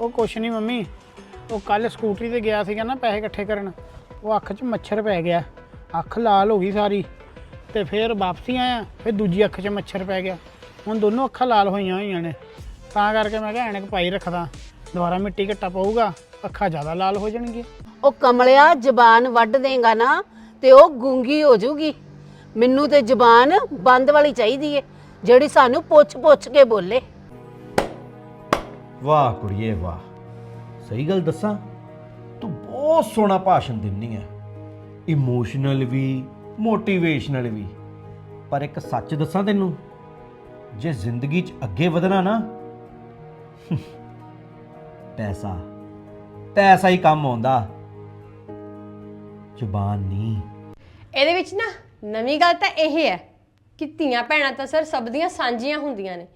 ਉਹ ਕੁਛ ਨਹੀਂ ਮੰਮੀ, ਉਹ ਕੱਲ ਸਕੂਟਰੀ ਤੇ ਗਿਆ ਸੀਗਾ ਨਾ ਪੈਸੇ ਇਕੱਠੇ ਕਰਨ, ਉਹ ਅੱਖ 'ਚ ਮੱਛਰ ਪੈ ਗਿਆ, ਅੱਖ ਲਾਲ ਹੋ ਗਈ ਸਾਰੀ, ਤੇ ਫਿਰ ਵਾਪਸੀ ਆਇਆ, ਫਿਰ ਦੂਜੀ ਅੱਖ 'ਚ ਮੱਛਰ ਪੈ ਗਿਆ, ਹੁਣ ਦੋਨੋਂ ਅੱਖਾਂ ਲਾਲ ਹੋਈਆਂ ਹੋਈਆਂ ਨੇ, ਤਾਂ ਕਰਕੇ ਮੈਂ ਕਿਹਾ ਐਨਕ ਪਾਈ ਰੱਖਦਾ, ਦੁਬਾਰਾ ਮਿੱਟੀ ਘੱਟਾ ਪਊਗਾ, ਅੱਖਾਂ ਜ਼ਿਆਦਾ ਲਾਲ ਹੋ ਜਾਣਗੀਆਂ। ਉਹ ਕਮਲਿਆ, ਜ਼ਬਾਨ ਵੱਢ ਦੇਗਾ ਨਾ, ਤੇ ਉਹ ਗੂੰਗੀ ਹੋ ਜਾਊਗੀ। ਮੈਨੂੰ ਤੇ ਜ਼ਬਾਨ ਬੰਦ ਵਾਲੀ ਚਾਹੀਦੀ ਏ, ਜਿਹੜੀ ਸਾਨੂੰ ਪੁੱਛ-ਪੁੱਛ ਕੇ ਬੋਲੇ। ਵਾਹ ਕੁੜੀਏ ਵਾਹ। ਸਹੀ ਗੱਲ ਦੱਸਾਂ? ਤੂੰ ਬਹੁਤ ਸੋਹਣਾ ਭਾਸ਼ਣ ਦਿੰਨੀ ਹੈ ਇਮੋਸ਼ਨਲ ਵੀ ਮੋਟੀਵੇਸ਼ਨਲ ਵੀ। ਪਰ ਇੱਕ ਸੱਚ ਦੱਸਾਂ ਤੈਨੂੰ? ਜੇ ਜ਼ਿੰਦਗੀ 'ਚ ਅੱਗੇ ਵਧਣਾ ਨਾ, ਪੈਸਾ ਪੈਸਾ ਹੀ ਕੰਮ ਆਉਂਦਾ। ਜ਼ੁਬਾਨ ਨਹੀਂ। ਇਹਦੇ ਵਿੱਚ ਨਾ ਨਵੀਂ ਗੱਲ ਤਾਂ ਇਹ ਹੈ ਕਿ ਧੀਆਂ ਭੈਣਾਂ ਤਾਂ ਸਰ ਸਭ ਦੀਆਂ ਸਾਂਝੀਆਂ ਹੁੰਦੀਆਂ ਨੇ।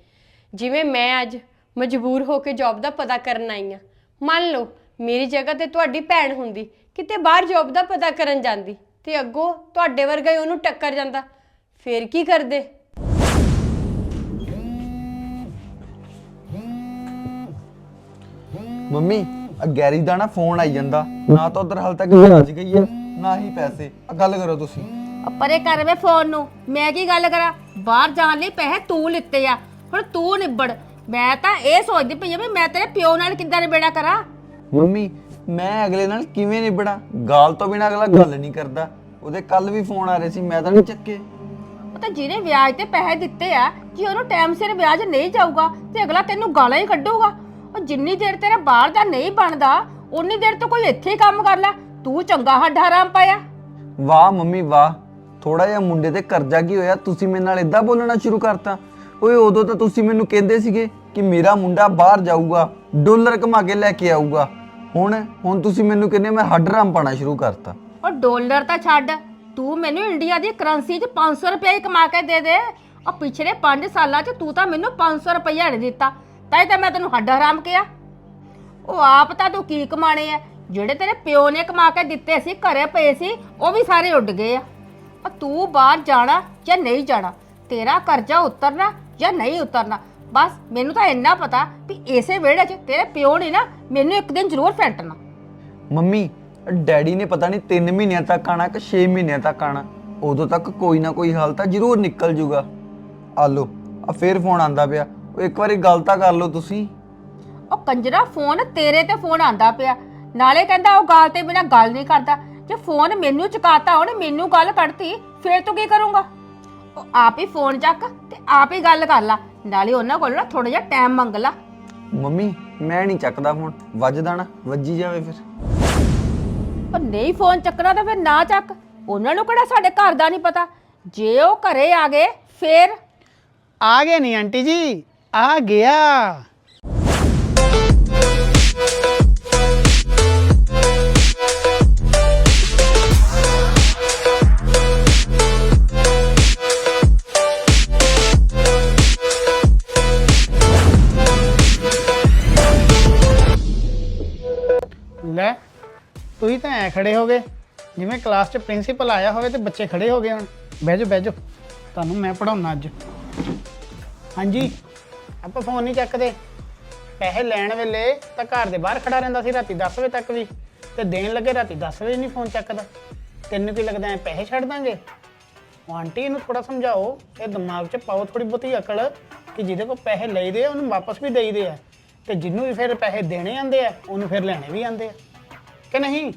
ਜਿਵੇਂ ਮੈਂ ਅੱਜ ਮਜਬੂਰ ਹੋ ਕੇ ਜੌਬ ਦਾ ਪਤਾ ਕਰਨ ਆਈ ਹਾਂ ਮੰਨ ਲਓ ਮੇਰੀ ਜਗ੍ਹਾ ਤੇ ਤੁਹਾਡੀ ਭੈਣ ਹੁੰਦੀ ਕਿਤੇ ਬਾਹਰ ਜੌਬ ਦਾ ਪਤਾ ਕਰਨ ਜਾਂਦੀ ਤੇ ਅੱਗੋਂ ਤੁਹਾਡੇ ਵਰਗਾ ਹੀ ਉਹਨੂੰ ਟੱਕਰ ਜਾਂਦਾ। ਫੇਰ ਕੀ ਕਰਦੇ? ਮੰਮੀ ਆ ਗੈਰੀ ਦਾ ਨਾ ਫੋਨ ਆਈ ਜਾਂਦਾ। ਨਾ ਤਾਂ ਉਧਰ ਹਾਲ ਤੱਕ ਭੱਜ ਗਈ ਹੈ ਨਾ ਹੀ ਪੈਸੇ। ਆ ਗੱਲ ਕਰੋ ਤੁਸੀਂ। ਆ ਪਰੇ ਕਰ ਵੇ ਫੋਨ ਨੂੰ। ਮੈਂ ਕੀ ਗੱਲ ਕਰਾਂ? ਬਾਹਰ ਜਾਣ ਲਈ ਪੈਸੇ ਤੂੰ ਲਿੱਤੇ ਆ। ਹੁਣ ਤੂੰ ਨਿਬੜ। ਮੈਂ ਤਾਂ ਇਹ ਸੋਚਦੀ ਪਈ ਆ ਵੀ ਮੈਂ ਤੇਰੇ ਪਿਓ ਨਾਲ ਕਿੱਦਾਂ ਨਿਬੇੜਾ ਕਰਾਂ? ਮੰਮੀ ਮੈਂ ਅਗਲੇ ਨਾਲ ਕਿਵੇਂ ਨਿਬੜਾ? ਗਾਲ ਤੋਂ ਬਿਨਾ ਅਗਲਾ ਗੱਲ ਨਹੀਂ ਕਰਦਾ। ਉਹਦੇ ਕੱਲ ਵੀ ਫੋਨ ਆ ਰਹੇ ਸੀ ਮੈਂ ਤਾਂ ਨਹੀਂ ਚੱਕੇ। ਉਹ ਤਾਂ ਜਿਹਨੇ ਵਿਆਜ ਤੇ ਪੈਸੇ ਦਿੱਤੇ ਆ ਜੇ ਉਹਨੂੰ ਟਾਈਮ ਸਿਰ ਵਿਆਜ ਨਹੀਂ ਜਾਊਗਾ ਤੇ ਅਗਲਾ ਤੈਨੂੰ ਗਾਲਾਂ ਹੀ ਕੱਢੂਗਾ। ਉਹ ਜਿੰਨੀ ਦੇਰ ਤੇਰਾ ਬਾਹਰ ਦਾ ਨਹੀਂ ਬਣਦਾ ਉਨੀ ਦੇਰ ਤੋਂ ਕੋਈ ਇੱਥੇ ਹੀ ਕੰਮ ਕਰ ਲੈ। ਤੂੰ ਚੰਗਾ ਹੱਡਾ ਆਰਾਮ ਪਾਇਆ। ਵਾਹ ਮੰਮੀ ਵਾਹ। ਥੋੜਾ ਜਿਹਾ ਮੁੰਡੇ ਤੇ ਕਰਜ਼ਾ ਕੀ ਹੋਇਆ ਤੁਸੀਂ ਮੇਰੇ ਨਾਲ ਇਦਾਂ ਬੋਲਣਾ ਸ਼ੁਰੂ ਕਰਤਾ। ਓਏ ਉਦੋਂ ਤਾਂ ਤੁਸੀਂ ਮੈਨੂੰ ਕਹਿੰਦੇ ਸੀਗੇ ਕਿ ਮੇਰਾ ਮੁੰਡਾ ਬਾਹਰ ਜਾਊਗਾ, ਡਾਲਰ ਕਮਾ ਕੇ ਲੈ ਕੇ ਆਊਗਾ। ਹੁਣ ਹੁਣ ਤੁਸੀਂ ਮੈਨੂੰ ਕਹਿੰਦੇ ਮੈਂ ਹੱਡ ਰਾਮ ਪਾਣਾ ਸ਼ੁਰੂ ਕਰਤਾ। ਉਹ ਡਾਲਰ ਤਾਂ ਛੱਡ, ਤੂੰ ਮੈਨੂੰ ਇੰਡੀਆ ਦੀ ਕਰੰਸੀ 'ਚ 500 ਰੁਪਏ ਹੀ ਕਮਾ ਕੇ ਦੇ ਦੇ। ਉਹ ਪਿਛਲੇ 5 ਸਾਲਾਂ 'ਚ ਤੂੰ ਤਾਂ ਮੈਨੂੰ 500 ਰੁਪਈਆ ਨਹੀਂ ਦਿੱਤਾ ਤਾਂ ਹੀ ਤਾਂ ਮੈਂ ਤੈਨੂੰ ਹੱਡ ਹਰਾਮ ਕਿਹਾ। ਉਹ ਆਪ ਤਾਂ ਤੂੰ ਕੀ ਕਮਾਣੇ ਆ? ਜਿਹੜੇ ਤੇਰੇ ਪਿਓ ਨੇ ਕਮਾ ਕੇ ਦਿੱਤੇ ਸੀ, ਘਰੇ ਪਏ ਸੀ, ਉਹ ਵੀ ਸਾਰੇ ਉੱਡ ਗਏ ਆ। ਉਹ ਤੂੰ ਬਾਹਰ ਜਾਣਾ ਜਾਂ ਨਹੀਂ ਜਾਣਾ, ਤੇਰਾ ਕਰਜ਼ਾ ਉਤਰਨਾ ਜਾਂ ਨਹੀਂ ਉਤਰਨਾ। ਬਸ ਮੈਨੂੰ ਤਾਂ ਇੰਨਾ ਪਤਾ ਵੀ ਇਸੇ ਵਿਹੜੇ 'ਚ ਤੇਰੇ ਪਿਓ ਨੇ ਨਾ ਮੈਨੂੰ ਇੱਕ ਦਿਨ ਜ਼ਰੂਰ ਫੈਂਟਣਾ। ਮੰਮੀ ਡੈਡੀ ਨੇ ਪਤਾ ਨਹੀਂ 3 ਮਹੀਨਿਆਂ ਤੱਕ ਆਣਾ ਕਿ 6 ਮਹੀਨਿਆਂ ਤੱਕ ਆਣਾ। ਉਦੋਂ ਤੱਕ ਕੋਈ ਨਾ ਕੋਈ ਹੱਲ ਤਾਂ ਜ਼ਰੂਰ ਨਿਕਲ ਜੂਗਾ। ਆ ਲੋ ਆ ਫੇਰ ਫੋਨ ਆਂਦਾ ਪਿਆ। ਉਹ ਇੱਕ ਵਾਰੀ ਗੱਲ ਤਾਂ ਕਰ ਲਓ ਤੁਸੀਂ। ਉਹ ਕੰਜਰਾ ਫੋਨ ਤੇਰੇ ਤੇ ਫੋਨ ਆਂਦਾ ਪਿਆ। ਨਾਲੇ ਕਹਿੰਦਾ ਉਹ ਗੱਲ ਤੇ ਬਿਨਾ ਗੱਲ ਨਹੀਂ ਕਰਦਾ। ਜੇ ਫੋਨ ਮੈਨੂੰ ਚੁਕਾਤਾ ਉਹਨੇ ਮੈਨੂੰ ਗੱਲ ਕੱਢਤੀ ਫੇਰ ਤੂੰ ਕੀ ਕਰੂੰਗਾ? ਉਹ ਆਪ ਹੀ ਫੋਨ ਚੱਕ ਤੇ ਆਪ ਹੀ ਗੱਲ ਕਰ ਲਾ। ਨਾਲੇ ਉਹਨਾਂ ਕੋਲ ਨਾ ਥੋੜਾ ਜਿਹਾ ਟਾਈਮ ਮੰਗ ਲਾ। ਮੰਮੀ ਮੈਂ ਨਹੀਂ ਚੱਕਦਾ ਫੋਨ ਵੱਜਦਾ ਨਾ ਵੱਜੀ ਜਾਵੇ ਫਿਰ। ਉਹ ਨਹੀਂ ਫੋਨ ਚੱਕਣਾ ਤਾਂ ਫਿਰ ਨਾ ਚੱਕ। ਉਹਨਾਂ ਨੂੰ ਕਿਹੜਾ ਸਾਡੇ ਘਰ ਦਾ ਨਹੀਂ ਪਤਾ। ਜੇ ਉਹ ਘਰੇ ਆ ਗਏ ਫੇਰ? ਆ ਗਏ ਨਹੀਂ ਆਂਟੀ ਜੀ ਆ ਗਿਆ। ਤੁਸੀਂ ਤਾਂ ਐ ਖੜੇ ਹੋ ਗਏ ਜਿਵੇਂ ਕਲਾਸ 'ਚ ਪ੍ਰਿੰਸੀਪਲ ਆਇਆ ਹੋਵੇ ਤੇ ਬੱਚੇ ਖੜੇ ਹੋ ਗਏ ਹੁਣ। ਬਹਿ ਜਾਓ ਬਹਿ ਜਾਓ। ਤੁਹਾਨੂੰ ਮੈਂ ਪੜਾਉਣਾ ਅੱਜ। ਹਾਂਜੀ, ਆਪਾਂ ਫੋਨ ਨਹੀਂ ਚੱਕਦੇ। ਪੈਸੇ ਲੈਣ ਵੇਲੇ ਤਾਂ ਘਰ ਦੇ ਬਾਹਰ ਖੜਾ ਰਹਿੰਦਾ ਸੀ, ਰਾਤੀ 10 ਵਜੇ ਤੱਕ ਵੀ। ਤੇ ਦੇਣ ਲੱਗੇ, ਰਾਤੀ 10 ਵਜੇ ਨਹੀਂ ਫੋਨ ਚੱਕਦਾ। ਤੈਨੂੰ ਕੀ ਲੱਗਦਾ ਐ ਪੈਸੇ ਛੱਡ ਦਾਂਗੇ? ਆਂਟੀ ਨੂੰ ਥੋੜਾ ਸਮਝਾਓ। ਇਹ ਦਿਮਾਗ 'ਚ ਪਾਓ ਥੋੜੀ ਬਹੁਤੀ ਅਕਲ ਕਿ ਜਿਹਦੇ ਕੋਲ ਪੈਸੇ ਲਈਦੇ ਆ, ਉਹਨੂੰ ਵਾਪਸ ਵੀ ਦੇਈਦੇ ਆ। ਤੇ ਜਿਹਨੂੰ ਵੀ ਫਿਰ ਪੈਸੇ ਦੇਣੇ ਆਂਦੇ ਆ, ਉਹਨੂੰ ਫਿਰ ਲੈਣੇ ਵੀ ਆਂਦੇ ਆ। ਕਿ ਨਹੀਂ?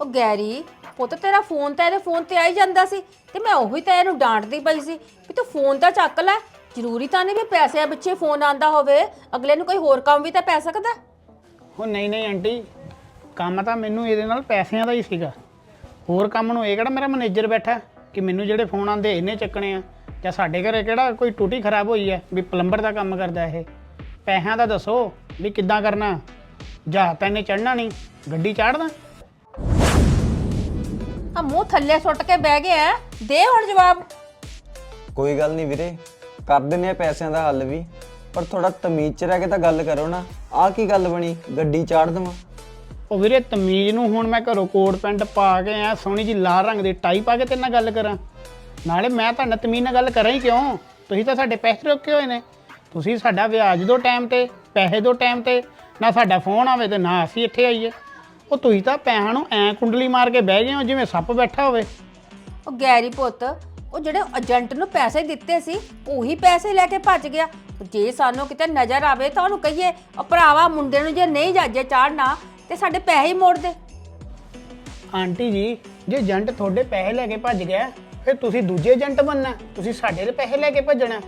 ਉਹ ਗੈਰੀ ਪੁੱਤ ਤੇਰਾ ਫੋਨ ਤਾਂ ਇਹਦੇ ਫੋਨ ਤੇ ਆ ਹੀ ਜਾਂਦਾ ਸੀ ਤੇ ਮੈਂ ਉਹੀ ਤਾਂ ਇਹਨੂੰ ਡਾਂਟਦੀ ਪਈ ਸੀ ਵੀ ਤੂੰ ਫੋਨ ਤਾਂ ਚੱਕ ਲੈ ਜ਼ਰੂਰੀ ਤਾਂ ਨਹੀਂ ਵੀ ਪੈਸਿਆਂ ਪਿੱਛੇ ਫੋਨ ਆਂਦਾ ਹੋਵੇ ਅਗਲੇ ਨੂੰ ਕੋਈ ਹੋਰ ਕੰਮ ਵੀ ਤਾਂ ਪੈ ਸਕਦਾ। ਉਹ ਨਹੀਂ ਨਹੀਂ ਆਂਟੀ ਕੰਮ ਤਾਂ ਮੈਨੂੰ ਇਹਦੇ ਨਾਲ ਪੈਸਿਆਂ ਦਾ ਹੀ ਸੀਗਾ। ਹੋਰ ਕੰਮ ਨੂੰ ਇਹ ਕਿਹੜਾ ਮੇਰਾ ਮੈਨੇਜਰ ਬੈਠਾ ਕਿ ਮੈਨੂੰ ਜਿਹੜੇ ਫੋਨ ਆਂਦੇ ਇਹਨੇ ਚੱਕਣੇ ਆ। ਜਾਂ ਸਾਡੇ ਘਰੇ ਕਿਹੜਾ ਕੋਈ ਟੂਟੀ ਖਰਾਬ ਹੋਈ ਹੈ ਵੀ ਪਲੰਬਰ ਦਾ ਕੰਮ ਕਰਦਾ ਇਹ। ਪੈਸਿਆਂ ਦਾ ਦੱਸੋ ਵੀ ਕਿੱਦਾਂ ਕਰਨਾ। ਜਹਾਜ਼ ਤਾਂ ਇਹਨੇ ਚੜਨਾ ਨਹੀਂ। ਗੱਡੀ ਚਾੜਦਾ ਆ ਮੂੰਹ ਥੱਲੇ ਸੁੱਟ ਕੇ ਬਹਿ ਗਿਆ ਦੇ ਹੁਣ ਜਵਾਬ। ਕੋਈ ਗੱਲ ਨਹੀਂ ਵੀਰੇ ਕਰ ਦਿੰਨੇ ਆ ਪੈਸਿਆਂ ਦਾ ਹੱਲ ਵੀ ਪਰ ਥੋੜਾ ਤਮੀਜ਼ ਚ ਰਹਿ ਕੇ ਤਾਂ ਗੱਲ ਕਰੋ ਨਾ। ਆਹ ਕੀ ਗੱਲ ਬਣੀ? ਗੱਡੀ ਚਾੜ ਦਵਾਂ। ਉਹ ਵੀਰੇ ਤਮੀਜ਼ ਨੂੰ ਹੁਣ ਮੈਂ ਘਰੋਂ ਕੋਟ ਪੈਂਟ ਪਾ ਕੇ ਆ ਸੋਹਣੀ ਜੀ ਲਾਲ ਰੰਗ ਦੀ ਟਾਈ ਪਾ ਕੇ ਤੇਰੇ ਨਾਲ ਗੱਲ ਕਰਾਂ। ਨਾਲੇ ਮੈਂ ਤੁਹਾਡੇ ਨਾਲ ਤਮੀਜ਼ ਨਾਲ ਗੱਲ ਕਰਾਂ ਹੀ ਕਿਉਂ? ਤੁਸੀਂ ਤਾਂ ਸਾਡੇ ਪੈਸੇ ਰੋਕੇ ਹੋਏ ਨੇ। ਤੁਸੀਂ ਸਾਡਾ ਵਿਆਜ ਦੋ ਟਾਈਮ ਤੇ ਪੈਸੇ ਦੋ ਟਾਈਮ ਤੇ ਨਾ ਸਾਡਾ ਫੋਨ ਆਵੇ ਤੇ ਨਾ ਅਸੀਂ ਇੱਥੇ ਆਈਏ। ਉਹ ਤੁਸੀਂ ਤਾਂ ਪੈਸਿਆਂ ਨੂੰ ਐ ਕੁੰਡਲੀ ਮਾਰ ਕੇ ਬਹਿ ਗਏ ਹੋ ਜਿਵੇਂ ਸੱਪ ਬੈਠਾ ਹੋਵੇ। ਉਹ ਗੈਰੀ ਪੁੱਤ ਉਹ ਜਿਹੜੇ ਏਜੰਟ ਨੂੰ ਪੈਸੇ ਦਿੱਤੇ ਸੀ ਉਹੀ ਪੈਸੇ ਲੈ ਕੇ ਭੱਜ ਗਿਆ। ਜੇ ਸਾਨੂੰ ਕਿਤੇ ਨਜ਼ਰ ਆਵੇ ਤਾਂ ਉਹਨੂੰ ਕਹੀਏ ਉਹ ਭਰਾਵਾ ਮੁੰਡੇ ਨੂੰ ਜੇ ਨਹੀਂ ਜਾਜੇ ਚਾੜਨਾ ਤੇ ਸਾਡੇ ਪੈਸੇ ਹੀ ਮੋੜ ਦੇ। ਆਂਟੀ ਜੀ ਜੇ ਏਜੰਟ ਤੁਹਾਡੇ ਪੈਸੇ ਲੈ ਕੇ ਭੱਜ ਗਿਆ ਫਿਰ ਤੁਸੀਂ ਦੂਜੇ ਏਜੰਟ ਬਣਨਾ ਤੁਸੀਂ ਸਾਡੇ ਦੇ ਪੈਸੇ ਲੈ ਕੇ ਭੱਜਣਾ।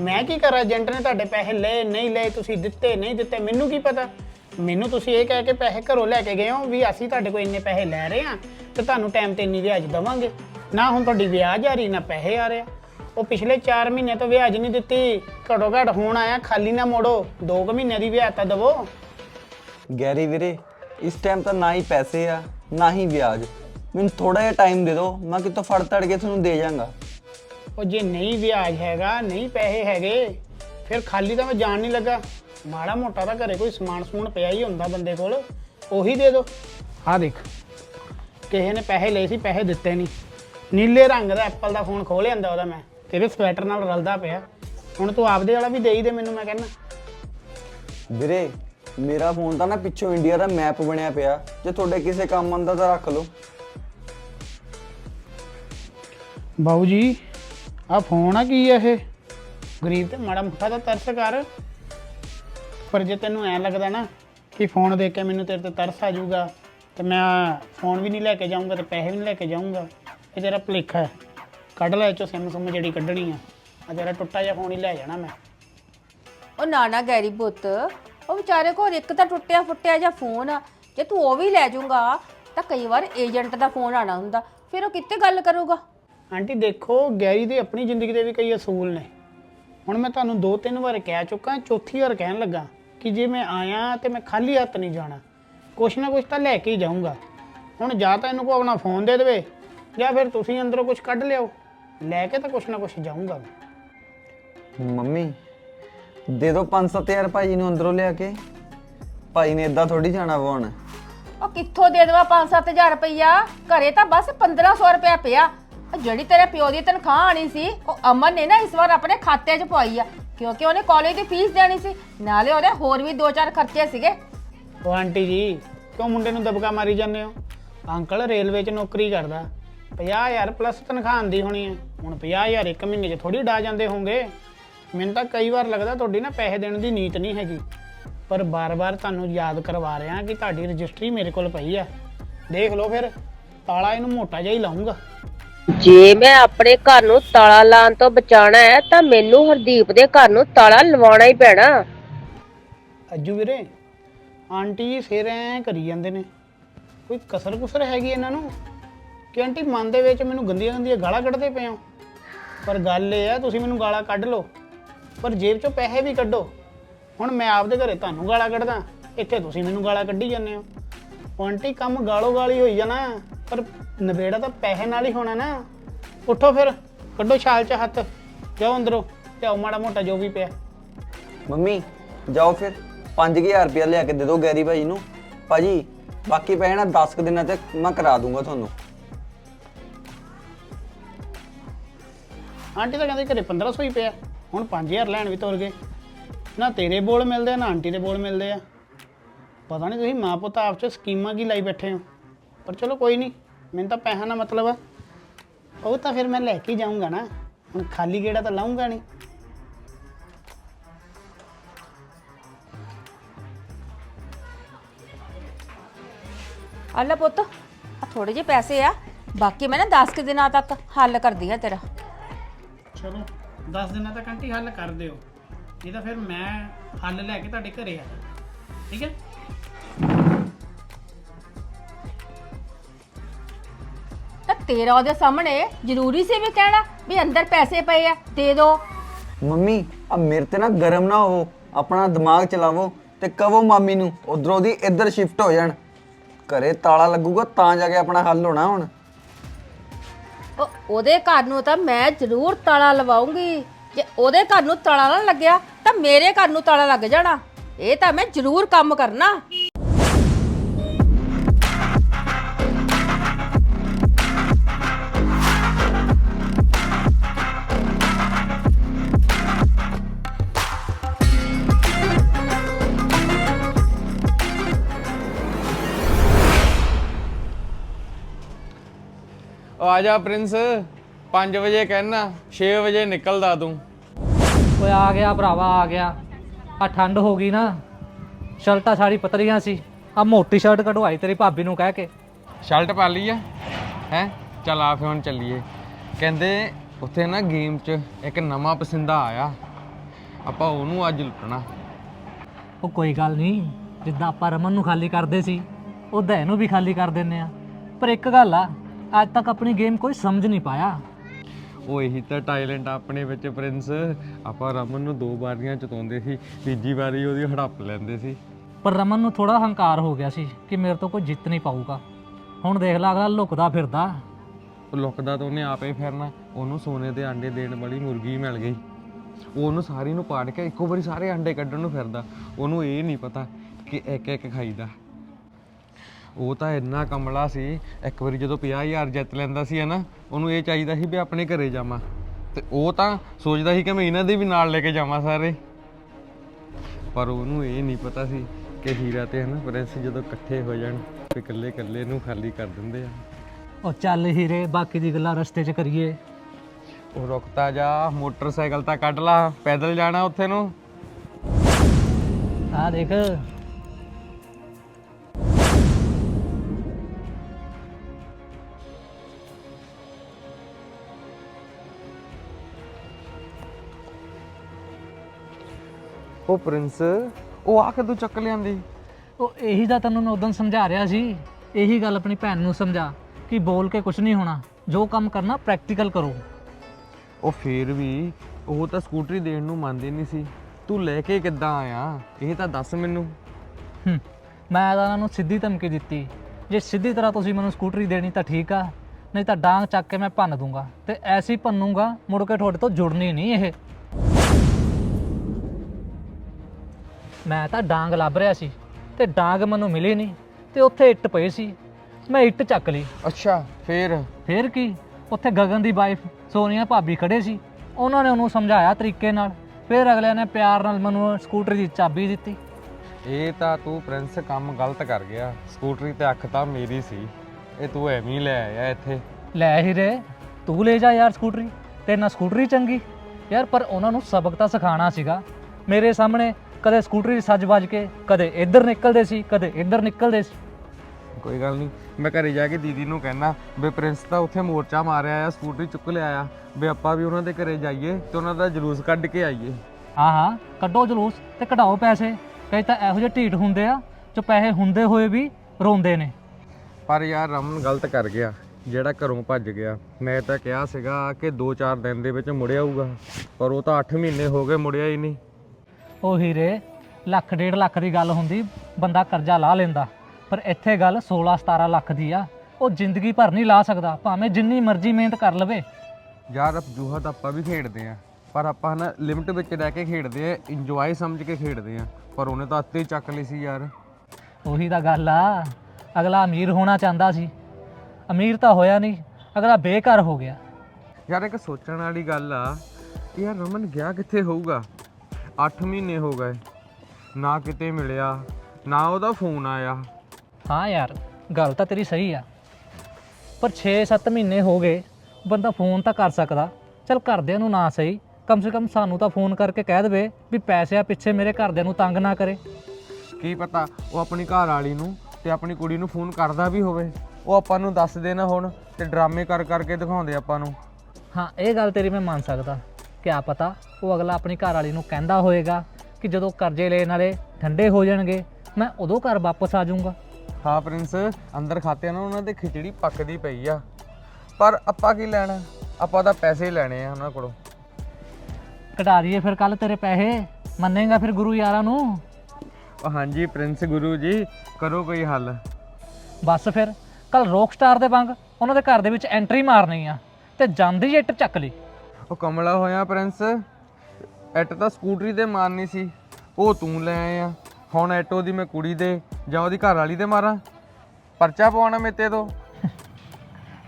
ਮੈਂ ਕੀ ਕਰਾਂ ਏਜੰਟ ਨੇ ਤੁਹਾਡੇ ਪੈਸੇ ਲਏ ਨਹੀਂ ਲਏ ਤੁਸੀਂ ਦਿੱਤੇ ਨਹੀਂ ਦਿੱਤੇ ਮੈਨੂੰ ਕੀ ਪਤਾ? ਮੈਨੂੰ ਤੁਸੀਂ ਇਹ ਕਹਿ ਕੇ ਪੈਸੇ ਘਰੋਂ ਲੈ ਕੇ ਗਏ ਹੋ ਵੀ ਅਸੀਂ ਤੁਹਾਡੇ ਕੋਲ ਇੰਨੇ ਪੈਸੇ ਲੈ ਰਹੇ ਹਾਂ ਤੇ ਤੁਹਾਨੂੰ ਟਾਈਮ ਤੇ ਇੰਨੀ ਵਿਆਜ ਦੇਵਾਂਗੇ। ਨਾ ਹੁਣ ਤੁਹਾਡੀ ਵਿਆਜ ਆ ਰਹੀ ਨਾ ਪੈਸੇ ਆ ਰਹੇ। ਆ। ਉਹ ਪਿਛਲੇ 4 ਮਹੀਨੇ ਤੋਂ ਵਿਆਜ ਨਹੀਂ ਦਿੱਤੀ ਘੱਟੋ ਘੱਟ ਹੁਣ ਆਇਆ ਖਾਲੀ ਨਾ ਮੋੜੋ 2 ਮਹੀਨੇ ਦੀ ਵਿਆਜ ਤਾਂ ਦੇਵੋ। ਗੈਰੀ ਵੀਰੇ ਇਸ ਟਾਈਮ ਤਾਂ ਨਾ ਹੀ ਪੈਸੇ ਆ ਨਾ ਹੀ ਵਿਆਜ। ਮੈਨੂੰ ਥੋੜਾ ਜਿਹਾ ਟਾਈਮ ਦੇ ਦਿਓ ਮੈਂ ਕਿਤੋਂ ਫੜ ਤੜ ਕੇ ਤੁਹਾਨੂੰ ਦੇ ਜਾਵਾਂਗਾ ਉਹ ਜੇ ਨਹੀਂ ਵਿਆਜ ਹੈਗਾ ਨਹੀਂ ਪੈਸੇ ਹੈਗੇ ਫਿਰ ਖਾਲੀ ਤਾਂ ਮੈਂ ਜਾਣ ਨਹੀਂ ਲੱਗਾ। ਮਾੜਾ ਮੋਟਾ ਤਾਂ ਘਰੇ ਕੋਈ ਸਮਾਨ ਸਮੂਨ ਪਿਆ ਹੀ ਹੁੰਦਾ ਬੰਦੇ ਕੋਲ ਉਹੀ ਦੇ ਦਿਓ ਆਹ ਦੇਖ। ਕਿਸੇ ਨੇ ਪੈਸੇ ਲਏ ਸੀ ਪੈਸੇ ਦਿੱਤੇ ਨਹੀਂ ਨੀਲੇ ਰੰਗ ਦਾ ਐਪਲ ਦਾ ਫੋਨ ਖੋਲ ਲਿਆਂਦਾ ਉਹਦਾ ਮੈਂ ਤੇਰੇ ਸਵੈਟਰ ਨਾਲ ਰਲਦਾ ਪਿਆ। ਹੁਣ ਤੂੰ ਆਪਦੇ ਵਾਲਾ ਵੀ ਦੇ ਹੀ ਦੇ ਮੈਨੂੰ ਮੈਂ ਕਹਿੰਦਾ। ਵੀਰੇ ਮੇਰਾ ਫੋਨ ਤਾਂ ਨਾ ਪਿੱਛੋਂ ਇੰਡੀਆ ਦਾ ਮੈਪ ਬਣਿਆ ਪਿਆ। ਜੇ ਤੁਹਾਡੇ ਕਿਸੇ ਕੰਮ ਆਉਂਦਾ ਤਾਂ ਰੱਖ ਲਓ। ਬਾਊ ਜੀ ਆ ਫੋਨ ਆ ਕੀ ਆ ਇਹ? ਗਰੀਬ ਤੇ ਮਾੜਾ ਮੁੱਠਾ ਤਾਂ ਤਰਸ ਕਰ। ਪਰ ਜੇ ਤੈਨੂੰ ਐ ਲੱਗਦਾ ਨਾ ਕਿ ਫੋਨ ਦੇਖ ਕੇ ਮੈਨੂੰ ਤੇਰੇ ਤੇ ਤਰਸ ਆ ਜਾਊਗਾ ਤੇ ਮੈਂ ਫੋਨ ਵੀ ਨਹੀਂ ਲੈ ਕੇ ਜਾਊਂਗਾ ਤੇ ਪੈਸੇ ਵੀ ਨਹੀਂ ਲੈ ਕੇ ਜਾਊਂਗਾ ਇਹ ਤੇਰਾ ਭੁਲੇਖਾ ਹੈ। ਕੱਢ ਲੈ ਚੋ ਸਿਮ ਸੁਮ ਜਿਹੜੀ ਕੱਢਣੀ ਆ। ਆ ਤੇਰਾ ਟੁੱਟਾ ਜਿਹਾ ਫੋਨ ਹੀ ਲੈ ਜਾਣਾ ਮੈਂ। ਉਹ ਨਾ ਨਾ ਗੈਰੀ ਪੁੱਤ ਉਹ ਵਿਚਾਰੇ ਕੋਲ ਇੱਕ ਤਾਂ ਟੁੱਟਿਆ ਫੁੱਟਿਆ ਜਾਂ ਫੋਨ ਆ। ਜੇ ਤੂੰ ਉਹ ਵੀ ਲੈ ਜਾਊਗਾ ਤਾਂ ਕਈ ਵਾਰ ਏਜੰਟ ਦਾ ਫੋਨ ਆਣਾ ਹੁੰਦਾ। ਫਿਰ ਉਹ ਕਿੱਥੇ ਗੱਲ ਕਰੂਗਾ? ਆਂਟੀ ਦੇਖੋ ਗੈਰੀ ਦੀ ਆਪਣੀ ਜ਼ਿੰਦਗੀ ਦੇ ਵੀ ਕਈ ਅਸੂਲ ਨੇ। ਹੁਣ ਮੈਂ ਤੁਹਾਨੂੰ ਦੋ ਤਿੰਨ ਵਾਰ ਕਹਿ ਚੁੱਕਾ ਚੌਥੀ ਵਾਰ ਕਹਿਣ ਲੱਗਾ। ਕਿ ਜੇ ਮੈਂ ਆਇਆ ਤੇ ਮੈਂ ਖਾਲੀ ਹੱਥ ਨਹੀਂ ਜਾਣਾ ਕੁਛ ਨਾ ਕੁਛ ਤਾਂ ਲੈ ਕੇ ਹੀ ਜਾਊਂਗਾ। ਹੁਣ ਜਾਂ ਤਾਂ ਇਹਨੂੰ ਕੋ ਆਪਣਾ ਫੋਨ ਦੇ ਦੇਵੇ ਜਾਂ ਫਿਰ ਤੁਸੀਂ ਅੰਦਰੋਂ ਕੁਛ ਕੱਢ ਲਿਓ ਲੈ ਕੇ ਤਾਂ ਕੁਛ ਨਾ ਕੁਛ ਜਾਊਂਗਾ ਮੈਂ। ਮੰਮੀ ਦੇ ਦਿਓ 5-7000 ਭਾਈ ਨੂੰ ਅੰਦਰੋਂ ਲਿਆ ਕੇ। ਭਾਈ ਨੇ ਇਦਾਂ ਥੋੜੀ ਜਾਣਾ ਵਾਉਣ ਉਹ ਕਿੱਥੋਂ ਦੇ ਦੇਵਾ 5-7000 ਰੁਪਈਆ? ਘਰੇ ਤਾਂ ਬਸ 1500 ਰੁਪਇਆ ਪਿਆ। ਉਹ ਜਿਹੜੀ ਤੇਰੇ ਪਿਓ ਦੀ ਤਨਖਾਹ ਆਣੀ ਸੀ ਉਹ ਅਮਨ ਨੇ ਨਾ ਇਸ ਵਾਰ ਆਪਣੇ ਖਾਤੇ 'ਚ ਪਵਾਈ ਆ। ਕਿਉਂਕਿ ਉਹਨੇ ਕਾਲਜ ਦੀ ਫੀਸ ਦੇਣੀ ਸੀ। ਨਾਲੇ ਉਹਦੇ ਹੋਰ ਵੀ 2-4 ਖਰਚੇ ਸੀਗੇ। ਉਹ ਆਂਟੀ ਜੀ, ਕਿਉਂ ਮੁੰਡੇ ਨੂੰ ਦਬਕਾ ਮਾਰੀ ਜਾਂਦੇ ਹੋ? ਅੰਕਲ ਰੇਲਵੇ 'ਚ ਨੌਕਰੀ ਕਰਦਾ। 50000 ਪਲੱਸ ਤਨਖਾਹ ਆਂਦੀ ਹੋਣੀ ਹੈ। ਹੁਣ 50000 ਇੱਕ ਮਹੀਨੇ 'ਚ ਥੋੜੀ ਡਾ ਜਾਂਦੇ ਹੋਣਗੇ। ਮੈਨੂੰ ਤਾਂ ਕਈ ਵਾਰ ਲੱਗਦਾ ਤੁਹਾਡੀ ਨਾ ਪੈਸੇ ਦੇਣ ਦੀ ਨੀਤ ਨਹੀਂ ਹੈਗੀ। ਪਰ ਬਾਰ-ਬਾਰ ਤੁਹਾਨੂੰ ਯਾਦ ਕਰਵਾ ਰਿਹਾ ਕਿ ਤੁਹਾਡੀ ਰਜਿਸਟਰੀ ਮੇਰੇ ਕੋਲ ਪਈ ਆ। ਦੇਖ ਲਓ ਫਿਰ, ਤਾਲਾ ਇਹਨੂੰ ਮੋਟਾ ਜਿਹਾ ਹੀ ਲਾਉਂਗਾ ਜੇ ਮੈਂ ਆਪਣੇ ਘਰ ਨੂੰ ਤਾਲਾ ਲਾਉਣ ਤੋਂ ਬਚਾਣਾ ਹੈ, ਤਾਂ ਮੈਨੂੰ ਹਰਦੀਪ ਦੇ ਘਰ ਨੂੰ ਤਾਲਾ ਲਵਾਉਣਾ ਹੀ ਪੈਣਾ। ਅੱਜੂ ਵੀਰੇ, ਆਂਟੀ ਜੀ ਫਿਰ ਐ ਕਰੀ ਜਾਂਦੇ ਨੇ। ਕੋਈ ਕਸਰ ਕੁਸਰ ਹੈਗੀ ਇਹਨਾਂ ਨੂੰ? ਕਿ ਆਂਟੀ, ਮਨ ਦੇ ਵਿੱਚ ਮੈਨੂੰ ਗੰਦੀਆਂ ਗੰਦੀਆਂ ਗਾਲਾਂ ਕੱਢਦੇ ਪਏ ਹੋ? ਪਰ ਗੱਲ ਇਹ ਆ, ਤੁਸੀਂ ਮੈਨੂੰ ਗਾਲਾਂ ਕੱਢ ਲਓ। ਪਰ ਜੇਬ ਚੋਂ ਪੈਸੇ ਵੀ ਕੱਢੋ। ਹੁਣ ਮੈਂ ਆਪਦੇ ਘਰੇ ਤੁਹਾਨੂੰ ਗਾਲਾਂ ਕੱਢਦਾ। ਇੱਥੇ ਤੁਸੀਂ ਮੈਨੂੰ ਗਾਲਾਂ ਕੱਢੀ ਜਾਂਦੇ ਹੋ। ਆਂਟੀ, ਕੰਮ ਗਾਲੋ ਗਾਲੀ ਹੋਈ ਜਾਣਾ। ਪਰ ਨਵੇੜਾ ਤਾਂ ਪੈਸੇ ਨਾਲ ਹੀ ਹੋਣਾ ਨਾ। ਉੱਠੋ ਫਿਰ ਕੱਢੋ ਛਾਲ ਚ ਹੱਥ ਜਾਓ ਅੰਦਰੋਂ ਲਿਆਓ ਮਾੜਾ ਮੋਟਾ ਜੋ ਵੀ ਪਿਆ। ਮੰਮੀ ਜਾਓ ਫਿਰ 5000 ਰੁਪਇਆ ਲਿਆ ਕੇ ਦੇ ਦਿਓ ਗੈਰੀ ਭਾਈ ਨੂੰ। ਭਾਜੀ ਬਾਕੀ ਪੈਸੇ ਨਾ 10 ਕੁ ਦਿਨਾਂ ਤੱਕ ਮੈਂ ਕਰਾ ਦੂੰਗਾ ਤੁਹਾਨੂੰ। ਆਂਟੀ ਤਾਂ ਕਹਿੰਦੇ ਘਰੇ 1500 ਹੀ ਪਿਆ। ਹੁਣ 5000 ਲੈਣ ਵੀ ਤੁਰ ਗਏ। ਨਾ ਤੇਰੇ ਬੋਲ ਮਿਲਦੇ ਆ ਨਾ ਆਂਟੀ ਦੇ ਬੋਲ ਮਿਲਦੇ ਆ। ਪਤਾ ਨਹੀਂ ਤੁਸੀਂ ਮਾਂ ਪੁੱਤ ਆਪ ਚ ਸਕੀਮਾਂ ਕੀ ਲਾਈ ਬੈਠੇ ਹੋ। ਪਰ ਚਲੋ ਕੋਈ ਨਹੀਂ ਮੈਨੂੰ ਤਾਂ ਪੈਸਾ ਨਾ ਮਤਲਬ ਆ। ਉਹ ਤਾਂ ਫਿਰ ਮੈਂ ਲੈ ਕੇ ਹੀ ਜਾਊਂਗਾ ਨਾ। ਹੁਣ ਖਾਲੀ ਗੇੜਾ ਤਾਂ ਲਾਉਂਗਾ ਨਹੀਂ। ਆ ਲੈ ਪੁੱਤ ਆ ਥੋੜੇ ਜਿਹੇ ਪੈਸੇ ਆ। ਬਾਕੀ ਮੈਂ ਨਾ 10 ਕੁ ਦਿਨਾਂ ਤੱਕ ਹੱਲ ਕਰਦੀ ਆ ਤੇਰਾ। ਚਲੋ 10 ਦਿਨਾਂ ਤੱਕ ਆਂਟੀ ਹੱਲ ਕਰ ਦਿਓ। ਨਹੀਂ ਤਾਂ ਫਿਰ ਮੈਂ ਹੱਲ ਲੈ ਕੇ ਤੁਹਾਡੇ ਘਰੇ ਆ ਠੀਕ ਹੈ? ਤੇਰਾ ਉਹਦੇ ਸਾਹਮਣੇ ਜ਼ਰੂਰੀ ਸੀ ਵੀ ਕਹਿਣਾ ਵੀ ਅੰਦਰ ਪੈਸੇ ਪਏ ਆ ਦੇ ਦੋ। ਮੰਮੀ ਆ ਮੇਰੇ ਤੇ ਨਾ ਗਰਮ ਨਾ ਹੋ ਆਪਣਾ ਦਿਮਾਗ ਚਲਾਵੋ ਤੇ ਕਹੋ ਮਾਮੀ ਨੂੰ ਉਧਰੋਂ ਦੀ ਇੱਧਰ ਸ਼ਿਫਟ ਹੋ ਜਾਣ। ਘਰੇ ਤਾਲਾ ਲੱਗੂਗਾ ਤਾਂ ਜਾ ਕੇ ਆਪਣਾ ਹੱਲ ਹੋਣਾ ਹੁਣ। ਉਹ ਉਹਦੇ ਘਰ ਨੂੰ ਤਾਂ ਮੈਂ ਜ਼ਰੂਰ ਤਾਲਾ ਲਵਾਉਂਗੀ। ਜੇ ਉਹਦੇ ਘਰ ਨੂੰ ਤਾਲਾ ਨਾ ਲੱਗਿਆ ਤਾਂ ਮੇਰੇ ਘਰ ਨੂੰ ਤਾਲਾ ਲੱਗ ਜਾਣਾ। ਇਹ ਤਾਂ ਮੈਂ ਜ਼ਰੂਰ ਕੰਮ ਕਰਨਾ। ਆ ਜਾ ਪ੍ਰਿੰਸ 5 ਵਜੇ ਕਹਿਣਾ 6 ਵਜੇ ਨਿਕਲਦਾ ਤੂੰ। ਓਏ ਆ ਗਿਆ ਭਰਾਵਾ ਆ ਗਿਆ। ਆ ਠੰਡ ਹੋ ਗਈ ਨਾ। ਸ਼ਰਟਾਂ ਸਾਰੀ ਪਤਲੀਆਂ ਸੀ। ਆ ਮੋਟੀ ਸ਼ਰਟ ਕਢਵਾਈ ਤੇਰੀ ਭਾਬੀ ਨੂੰ ਕਹਿ ਕੇ। ਸ਼ਰਟ ਪਾ ਲਈ ਆ। ਹੈ? ਚੱਲ ਆ ਫਿਰ ਹੁਣ ਚੱਲੀਏ। ਕਹਿੰਦੇ ਉੱਥੇ ਨਾ ਗੇਮ 'ਚ ਇੱਕ ਨਵਾਂ ਪਸੰਦਾ ਆਇਆ। ਆਪਾਂ ਉਹਨੂੰ ਅੱਜ ਲੁੱਟਣਾ। ਉਹ ਕੋਈ ਗੱਲ ਨਹੀਂ। ਜਿੱਦਾਂ ਆਪਾਂ ਰਮਨ ਨੂੰ ਖਾਲੀ ਕਰਦੇ ਸੀ ਉਦਾਂ ਇਹਨੂੰ ਵੀ ਖਾਲੀ ਕਰ ਦਿੰਨੇ ਆ। ਪਰ ਇੱਕ ਗੱਲ ਆ ਅੱਜ ਤੱਕ ਆਪਣੀ ਗੇਮ ਕੋਈ ਸਮਝ ਨਹੀਂ ਪਾਇਆ। ਉਹ ਇਹੀ ਤਾਂ ਟੈਲੈਂਟ ਆਪਣੇ ਵਿੱਚ ਪ੍ਰਿੰਸ ਆਪਾਂ ਰਮਨ ਨੂੰ ਦੋ ਵਾਰੀਆਂ ਚਤਾਉਂਦੇ ਸੀ ਤੀਜੀ ਵਾਰੀ ਉਹਦੀ ਹੜੱਪ ਲੈਂਦੇ ਸੀ। ਪਰ ਰਮਨ ਨੂੰ ਥੋੜਾ ਹੰਕਾਰ ਹੋ ਗਿਆ ਸੀ ਕਿ ਮੇਰੇ ਤੋਂ ਕੋਈ ਜਿੱਤ ਨਹੀਂ ਪਾਊਗਾ। ਹੁਣ ਦੇਖ ਲਾ ਅਗਲਾ ਲੁਕਦਾ ਫਿਰਦਾ। ਉਹ ਲੁਕਦਾ ਤਾਂ ਉਹਨੇ ਆਪੇ ਫਿਰਨਾ। ਉਹਨੂੰ ਸੋਨੇ ਦੇ ਆਂਡੇ ਦੇਣ ਵਾਲੀ ਮੁਰਗੀ ਮਿਲ ਗਈ। ਉਹ ਉਹਨੂੰ ਸਾਰੀ ਨੂੰ ਪਾੜ ਕੇ ਇੱਕੋ ਵਾਰੀ ਸਾਰੇ ਆਂਡੇ ਕੱਢਣ ਨੂੰ ਫਿਰਦਾ। ਉਹਨੂੰ ਇਹ ਨਹੀਂ ਪਤਾ ਕਿ ਇੱਕ ਇੱਕ ਖਾਈਦਾ। ਉਹ ਤਾਂ ਇੰਨਾ ਕਮਲਾ ਸੀ ਇੱਕ ਵਾਰੀ ਜਦੋਂ 50000 ਜਿੱਤ ਲੈਂਦਾ ਸੀ ਨਾ ਉਹਨੂੰ ਇਹ ਚਾਹੀਦਾ ਸੀ ਵੀ ਆਪਣੇ ਘਰੇ ਜਾਵਾਂ। ਤੇ ਉਹ ਤਾਂ ਸੋਚਦਾ ਸੀ ਕਿ ਮੈਂ ਇਹਨਾਂ ਦੇ ਵੀ ਨਾਲ ਲੈ ਕੇ ਜਾਵਾਂ ਸਾਰੇ। ਪਰ ਉਹਨੂੰ ਇਹ ਨਹੀਂ ਪਤਾ ਸੀ ਕਿ ਹੀਰਾ ਤੇ ਹਨਾ ਪ੍ਰਿੰਸ ਜਦੋਂ ਇਕੱਠੇ ਹੋ ਜਾਣ ਤੇ ਇਕੱਲੇ ਇਕੱਲੇ ਨੂੰ ਖਾਲੀ ਕਰ ਦਿੰਦੇ ਆ। ਉਹ ਚੱਲ ਹੀਰੇ ਬਾਕੀ ਦੀ ਗੱਲਾਂ ਰਸਤੇ 'ਚ ਕਰੀਏ। ਉਹ ਰੁਕਤਾ ਜਾ ਮੋਟਰਸਾਈਕਲ ਤਾਂ ਕੱਢ ਲਾ ਪੈਦਲ ਜਾਣਾ ਉੱਥੇ ਨੂੰ। ਆ ਦੇਖ ਉਹ ਪ੍ਰਿੰਸ ਉਹ ਆ ਕਦੋਂ ਚੱਕ ਲਿਆਂਦੀ? ਉਹ ਇਹੀ ਤਾਂ ਤੈਨੂੰ ਮੈਂ ਉਦੋਂ ਸਮਝਾ ਰਿਹਾ ਸੀ। ਇਹੀ ਗੱਲ ਆਪਣੀ ਭੈਣ ਨੂੰ ਸਮਝਾ ਕਿ ਬੋਲ ਕੇ ਕੁਝ ਨਹੀਂ ਹੋਣਾ। ਜੋ ਕੰਮ ਕਰਨਾ ਪ੍ਰੈਕਟੀਕਲ ਕਰੋ। ਉਹ ਫੇਰ ਵੀ ਉਹ ਤਾਂ ਸਕੂਟਰੀ ਦੇਣ ਨੂੰ ਮੰਨਦੇ ਨਹੀਂ ਸੀ। ਤੂੰ ਲੈ ਕੇ ਕਿੱਦਾਂ ਆਇਆ? ਇਹ ਤਾਂ ਦੱਸ ਮੈਨੂੰ। ਹੂੰ, ਮੈਂ ਤਾਂ ਉਹਨਾਂ ਨੂੰ ਸਿੱਧੀ ਧਮਕੀ ਦਿੱਤੀ। ਜੇ ਸਿੱਧੀ ਤਰ੍ਹਾਂ ਤੁਸੀਂ ਮੈਨੂੰ ਸਕੂਟਰੀ ਦੇਣੀ ਤਾਂ ਠੀਕ ਆ। ਨਹੀਂ ਤਾਂ ਡਾਂਗ ਚੱਕ ਕੇ ਮੈਂ ਭੰਨ ਦੂੰਗਾ। ਤੇ ਐਸੀ ਭੰਨੂਗਾ ਮੁੜ ਕੇ ਤੁਹਾਡੇ ਤੋਂ ਜੁੜਨੀ ਨਹੀਂ ਇਹ। ਮੈਂ ਤਾਂ ਡਾਂਗ ਲੱਭ ਰਿਹਾ ਸੀ ਤੇ ਡਾਂਗ ਮੈਨੂੰ ਮਿਲੀ ਨਹੀਂ ਤੇ ਉੱਥੇ ਇੱਟ ਪਈ ਸੀ। ਮੈਂ ਇੱਟ ਚੱਕ ਲਈ। ਅੱਛਾ ਫੇਰ? ਫੇਰ ਕੀ? ਉੱਥੇ ਗਗਨ ਦੀ ਵਾਈਫ ਸੋਨੀਆ ਭਾਬੀ ਖੜੇ ਸੀ। ਉਹਨਾਂ ਨੇ ਉਹਨੂੰ ਸਮਝਾਇਆ ਤਰੀਕੇ ਨਾਲ। ਫਿਰ ਅਗਲਿਆਂ ਨੇ ਪਿਆਰ ਨਾਲ ਮੈਨੂੰ ਸਕੂਟਰ ਦੀ ਚਾਬੀ ਦਿੱਤੀ। ਇਹ ਤਾਂ ਤੂੰ ਪ੍ਰਿੰਸ ਕੰਮ ਗਲਤ ਕਰ ਗਿਆ। ਸਕੂਟਰੀ ਤੇ ਅੱਖ ਤਾਂ ਮੇਰੀ ਸੀ। ਇਹ ਤੂੰ ਐਵੇਂ ਹੀ ਲੈ ਆਇਆ ਇੱਥੇ। ਲੈ ਹੀ ਰੇ ਤੂੰ ਲੈ ਜਾ ਯਾਰ ਸਕੂਟਰੀ। ਤੇ ਨਾ ਸਕੂਟਰੀ ਚੰਗੀ। ਯਾਰ ਪਰ ਉਹਨਾਂ ਨੂੰ ਸਬਕ ਤਾਂ ਸਿਖਾਉਣਾ ਸੀਗਾ। ਮੇਰੇ ਸਾਹਮਣੇ ਕਦੇ ਸਕੂਟਰੀ ਸੱਜ ਵੱਜ ਕੇ ਕਦੇ ਇੱਧਰ ਨਿਕਲਦੇ ਸੀ ਕਦੇ ਇੱਧਰ ਨਿਕਲਦੇ ਸੀ। ਕੋਈ ਗੱਲ ਨਹੀਂ ਮੈਂ ਘਰੇ ਜਾ ਕੇ ਦੀਦੀ ਨੂੰ ਕਹਿਣਾ ਵੀ ਪ੍ਰਿੰਸ ਤਾਂ ਉੱਥੇ ਮੋਰਚਾ ਮਾਰਿਆ ਆ ਸਕੂਟਰੀ ਚੁੱਕ ਲਿਆ ਆ ਵੀ ਆਪਾਂ ਵੀ ਉਹਨਾਂ ਦੇ ਘਰੇ ਜਾਈਏ ਤੇ ਉਹਨਾਂ ਦਾ ਜਲੂਸ ਕੱਢ ਕੇ ਆਈਏ। ਹਾਂ ਹਾਂ ਕੱਢੋ ਜਲੂਸ ਤੇ ਕਢਾਓ ਪੈਸੇ ਕਈ ਤਾਂ ਇਹੋ ਜਿਹੇ ਢੀਠ ਹੁੰਦੇ ਆ ਜੋ ਪੈਸੇ ਹੁੰਦੇ ਹੋਏ ਵੀ ਰੋਂਦੇ ਨੇ। ਪਰ ਯਾਰ ਰਮਨ ਗਲਤ ਕਰ ਗਿਆ ਜਿਹੜਾ ਘਰੋਂ ਭੱਜ ਗਿਆ। ਮੈਂ ਤਾਂ ਕਿਹਾ ਸੀਗਾ ਕਿ 2-4 ਦਿਨ ਦੇ ਵਿੱਚ ਮੁੜ ਆਊਗਾ ਪਰ ਉਹ ਤਾਂ 8 ਮਹੀਨੇ ਹੋ ਗਏ ਮੁੜਿਆ ਹੀ ਨਹੀਂ। ਉਹ ਹੀਰੇ ਲੱਖ ਡੇਢ ਲੱਖ ਦੀ ਗੱਲ ਹੁੰਦੀ ਬੰਦਾ ਕਰਜ਼ਾ ਲਾ ਲੈਂਦਾ। ਪਰ ਇੱਥੇ ਗੱਲ 16 17 ਲੱਖ ਦੀ ਆ। ਉਹ ਜ਼ਿੰਦਗੀ ਭਰ ਨਹੀਂ ਲਾ ਸਕਦਾ ਭਾਵੇਂ ਜਿੰਨੀ ਮਰਜ਼ੀ ਮਿਹਨਤ ਕਰ ਲਵੇ। ਯਾਰ ਜੂਹਾ ਤਾਂ ਆਪਾਂ ਵੀ ਖੇਡਦੇ ਆ। ਪਰ ਆਪਾਂ ਨਾ ਲਿਮਟ ਵਿੱਚ ਰਹਿ ਕੇ ਖੇਡਦੇ ਆ ਇੰਜੋਏ ਸਮਝ ਕੇ ਖੇਡਦੇ ਆ। ਪਰ ਉਹਨੇ ਤਾਂ ਅੱਤੇ ਚੱਕ ਲਈ ਸੀ ਯਾਰ। ਉਹੀ ਤਾਂ ਗੱਲ ਆ। ਅਗਲਾ ਅਮੀਰ ਹੋਣਾ ਚਾਹੁੰਦਾ ਸੀ। ਅਮੀਰ ਤਾਂ ਹੋਇਆ ਨਹੀਂ ਅਗਲਾ ਬੇਘਰ ਹੋ ਗਿਆ। ਯਾਰ ਇੱਕ ਸੋਚਣ ਵਾਲੀ ਗੱਲ ਆ ਯਾਰ ਰਮਨ ਗਿਆ ਕਿੱਥੇ ਹੋਊਗਾ? 8 ਮਹੀਨੇ ਹੋ ਗਏ। ਨਾ ਕਿਤੇ ਮਿਲਿਆ ਨਾ ਉਹਦਾ ਫੋਨ ਆਇਆ। ਹਾਂ ਯਾਰ ਗੱਲ ਤਾਂ ਤੇਰੀ ਸਹੀ ਆ। ਪਰ 6-7 ਮਹੀਨੇ ਹੋ ਗਏ ਬੰਦਾ ਫੋਨ ਤਾਂ ਕਰ ਸਕਦਾ। ਚਲ ਘਰਦਿਆਂ ਨੂੰ ਨਾ ਸਹੀ ਕਮ ਸੇ ਕਮ ਸਾਨੂੰ ਤਾਂ ਫੋਨ ਕਰਕੇ ਕਹਿ ਦੇਵੇ ਵੀ ਪੈਸਿਆਂ ਪਿੱਛੇ ਮੇਰੇ ਘਰਦਿਆਂ ਨੂੰ ਤੰਗ ਨਾ ਕਰੇ। ਕੀ ਪਤਾ ਉਹ ਆਪਣੀ ਘਰ ਵਾਲੀ ਨੂੰ ਤੇ ਆਪਣੀ ਕੁੜੀ ਨੂੰ ਫੋਨ ਕਰਦਾ ਵੀ ਹੋਵੇ। ਉਹ ਆਪਾਂ ਨੂੰ ਦੱਸ ਦੇਣਾ ਹੁਣ ਤੇ ਡਰਾਮੇ ਕਰ ਕਰਕੇ ਦਿਖਾਉਂਦੇ ਆਪਾਂ ਨੂੰ। ਹਾਂ ਇਹ ਗੱਲ ਤੇਰੀ ਮੈਂ ਮੰਨ ਸਕਦਾ। ਕਿਆ ਪਤਾ ਉਹ ਅਗਲਾ ਆਪਣੀ ਘਰ ਵਾਲੀ ਨੂੰ ਕਹਿੰਦਾ ਹੋਏਗਾ ਕਿ ਜਦੋਂ ਕਰਜ਼ੇ ਲੈਣ ਵਾਲੇ ਠੰਡੇ ਹੋ ਜਾਣਗੇ ਮੈਂ ਉਦੋਂ ਘਰ ਵਾਪਸ ਆ ਜਾਊਂਗਾ। ਹਾਂ ਪ੍ਰਿੰਸ ਅੰਦਰ ਖਾਤੇ ਨਾ ਉਹਨਾਂ ਦੇ ਖਿਚੜੀ ਪੱਕਦੀ ਪਈ ਆ। ਪਰ ਆਪਾਂ ਕੀ ਲੈਣਾ? ਆਪਾਂ ਤਾਂ ਪੈਸੇ ਲੈਣੇ ਆ ਉਹਨਾਂ ਕੋਲੋਂ। ਕਢਾ ਦਈਏ ਫਿਰ ਕੱਲ ਤੇਰੇ ਪੈਸੇ ਮੰਨੇਗਾ ਫਿਰ ਗੁਰੂ ਯਾਰਾਂ ਨੂੰ? ਉਹ ਹਾਂਜੀ ਪ੍ਰਿੰਸ ਗੁਰੂ ਜੀ ਕਰੋ ਕੋਈ ਹੱਲ। ਬਸ ਫਿਰ ਕੱਲ ਰੌਕ ਸਟਾਰ ਦੇ ਵਾਂਗ ਉਹਨਾਂ ਦੇ ਘਰ ਦੇ ਵਿੱਚ ਐਂਟਰੀ ਮਾਰਨੀ ਆ ਤੇ ਜਾਂਦੀ ਇੱਟ ਚੱਕ ਲਈ। ਉਹ ਕਮਲਾ ਹੋਇਆ ਪ੍ਰਿੰਸ। ਐਟ ਤਾਂ ਸਕੂਟਰੀ ਤੇ ਮਾਰਨੀ ਸੀ। ਉਹ ਤੂੰ ਲੈ ਆਇਆ। ਹੁਣ ਐਟੋ ਦੀ ਮੈਂ ਕੁੜੀ ਦੇ ਜਾਂ ਉਹਦੀ ਘਰ ਵਾਲੀ ਦੇ ਮਾਰਾਂ। ਪਰਚਾ ਪਵਾਉਣਾ ਮੇਤੇ ਤੋਂ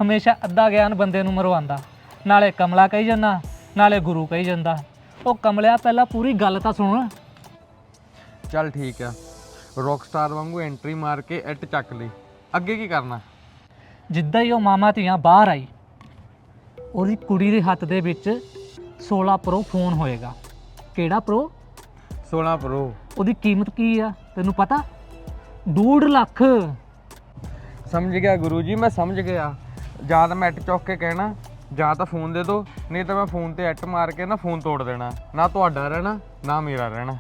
ਹਮੇਸ਼ਾ ਅੱਧਾ ਗਿਆਨ ਬੰਦੇ ਨੂੰ ਮਰਵਾਉਂਦਾ। ਨਾਲੇ ਕਮਲਾ ਕਹੀ ਜਾਂਦਾ ਨਾਲੇ ਗੁਰੂ ਕਹੀ ਜਾਂਦਾ। ਉਹ ਕਮਲਿਆ ਪਹਿਲਾਂ ਪੂਰੀ ਗੱਲ ਤਾਂ ਸੁਣ। ਚੱਲ ਠੀਕ ਆ। ਰੌਕ ਸਟਾਰ ਵਾਂਗੂ ਐਂਟਰੀ ਮਾਰ ਕੇ ਐਟ ਚੱਕ ਲਈ। ਅੱਗੇ ਕੀ ਕਰਨਾ? ਜਿੱਦਾਂ ਹੀ ਉਹ ਮਾਮਾ ਧੀਆਂ ਬਾਹਰ ਆਈ ਉਹਦੀ ਕੁੜੀ ਦੇ ਹੱਥ ਦੇ ਵਿੱਚ 16 ਪ੍ਰੋ ਫੋਨ ਹੋਏਗਾ। ਕਿਹੜਾ ਪ੍ਰੋ 16 ਪ੍ਰੋ ਉਹਦੀ ਕੀਮਤ ਕੀ ਆ? ਤੈਨੂੰ ਪਤਾ? 2.5 ਲੱਖ। ਸਮਝ ਗਿਆ ਗੁਰੂ ਜੀ ਮੈਂ ਸਮਝ ਗਿਆ। ਜਾਂ ਤਾਂ ਮੈਂ ਇੱਟ ਚੁੱਕ ਕੇ ਕਹਿਣਾ ਜਾਂ ਤਾਂ ਫੋਨ ਦੇ ਦਿਓ ਨਹੀਂ ਤਾਂ ਮੈਂ ਫੋਨ ਤੇ ਇੱਟ ਮਾਰ ਕੇ ਨਾ ਫੋਨ ਤੋੜ ਦੇਣਾ। ਨਾ ਤੁਹਾਡਾ ਰਹਿਣਾ ਨਾ ਮੇਰਾ ਰਹਿਣਾ।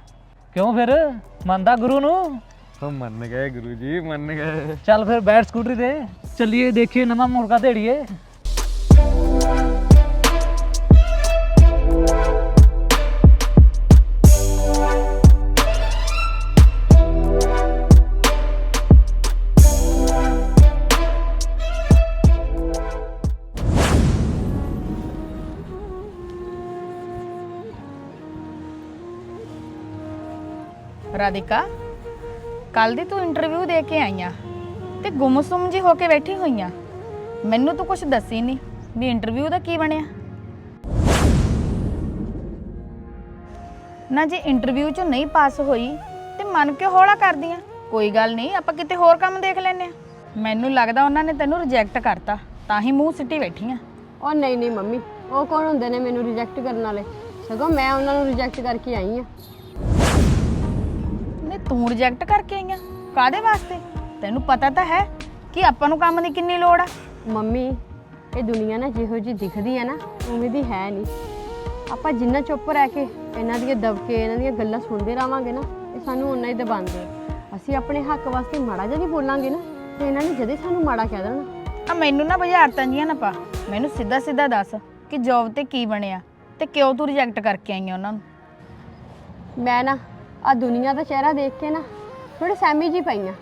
ਕਿਉਂ ਫਿਰ? ਮੰਨਦਾ ਗੁਰੂ ਨੂੰ? ਉਹ ਮੰਨ ਗਏ ਗੁਰੂ ਜੀ ਮੰਨ ਗਏ। ਚੱਲ ਫਿਰ ਬੈਠ ਸਕੂਟਰੀ ਤੇ। ਚੱਲੀਏ ਦੇਖੀਏ ਨਵਾਂ ਮੁਰਗਾ ਢੇੜੀਏ ਰਾਧਿਕਾ ਕੱਲ ਦੀ ਤੂੰ ਇੰਟਰਵਿਊ ਦੇ ਕੇ ਆਈ ਆ ਤੇ ਗੁੰਮਸੁੰਮ ਜੀ ਹੋ ਕੇ ਬੈਠੀ ਹੋਈ ਆ ਮੈਨੂੰ ਤੂੰ ਕੁਝ ਦੱਸੀ ਨਹੀਂ ਵੀ ਇੰਟਰਵਿਊ ਦਾ ਕੀ ਬਣਿਆ। ਨਾ ਜੇ ਇੰਟਰਵਿਊ ਚੋਂ ਨਹੀਂ ਪਾਸ ਹੋਈ ਤੇ ਮਨ ਕਿਉਂ ਹੌਲਾ ਕਰਦੀ ਆ ਕੋਈ ਗੱਲ ਨਹੀਂ, ਆਪਾਂ ਕਿਤੇ ਹੋਰ ਕੰਮ ਦੇਖ ਲੈਨੇ ਆ ਮੈਨੂੰ ਲੱਗਦਾ ਉਹਨਾਂ ਨੇ ਤੈਨੂੰ ਰਿਜੈਕਟ ਕਰਤਾ, ਤਾਂ ਹੀ ਮੂੰਹ ਸਿੱਟੀ ਬੈਠੀ ਆ ਉਹ ਨਹੀਂ ਨਹੀਂ ਮੰਮੀ, ਉਹ ਕੌਣ ਹੁੰਦੇ ਨੇ ਮੈਨੂੰ ਰਿਜੈਕਟ ਕਰਨ ਵਾਲੇ? ਸਗੋਂ ਮੈਂ ਉਹਨਾਂ ਨੂੰ ਰਿਜੈਕਟ ਕਰਕੇ ਆਈ ਆ ਤੂੰ ਰਿਜੈਕਟ ਕਰਕੇ ਆਈ ਆ? ਕਾਦੇ ਵਾਸਤੇ? ਤੈਨੂੰ ਪਤਾ ਤਾਂ ਹੈ ਕਿ ਆਪਾਂ ਨੂੰ ਕੰਮ ਦੀ ਕਿੰਨੀ ਲੋੜ ਆ। ਮੰਮੀ ਇਹ ਦੁਨੀਆ ਨਾ ਜਿਹੋ ਜੀ ਦਿਖਦੀ ਹੈ ਨਾ ਉਵੇਂ ਦੀ ਹੈ ਨਹੀਂ। ਆਪਾਂ ਜਿੰਨਾ ਚੁੱਪ ਰਹਿ ਕੇ ਇਹਨਾਂ ਦੀਆਂ ਦਬਕੇ ਇਹਨਾਂ ਦੀਆਂ ਗੱਲਾਂ ਸੁਣਦੇ ਰਵਾਂਗੇ ਨਾ ਇਹ ਸਾਨੂੰ ਉਨਾ ਹੀ ਦਬਾਉਂਦੇ। ਅਸੀਂ ਆਪਣੇ ਹੱਕ ਵਾਸਤੇ ਮਾੜਾ ਜਿਹਾ ਵੀ ਬੋਲਾਂਗੇ ਨਾ ਤੇ ਇਹਨਾਂ ਨੇ ਜਦੇ ਸਾਨੂੰ ਮਾੜਾ ਕਹਿ ਦੇਣਾ। ਆ ਮੈਨੂੰ ਨਾ ਬੁਝਾਰਤਾਂ ਜੀਆਂ ਨਾ ਪਾ। ਮੈਨੂੰ ਸਿੱਧਾ ਸਿੱਧਾ ਦੱਸ ਕਿ ਜੌਬ ਤੇ ਕੀ ਬਣਿਆ ਤੇ ਕਿਉਂ ਤੂੰ ਰਿਜੈਕਟ ਕਰਕੇ ਆਈ ਆ ਉਹਨਾਂ ਨੂੰ? ਮੈਂ ਨਾ ਆ ਦੁਨੀਆ ਦਾ ਚਿਹਰਾ ਦੇਖ ਕੇ ਨਾ ਥੋੜੀ ਸਹਿਮੀ ਜੀ ਪਈਆਂ।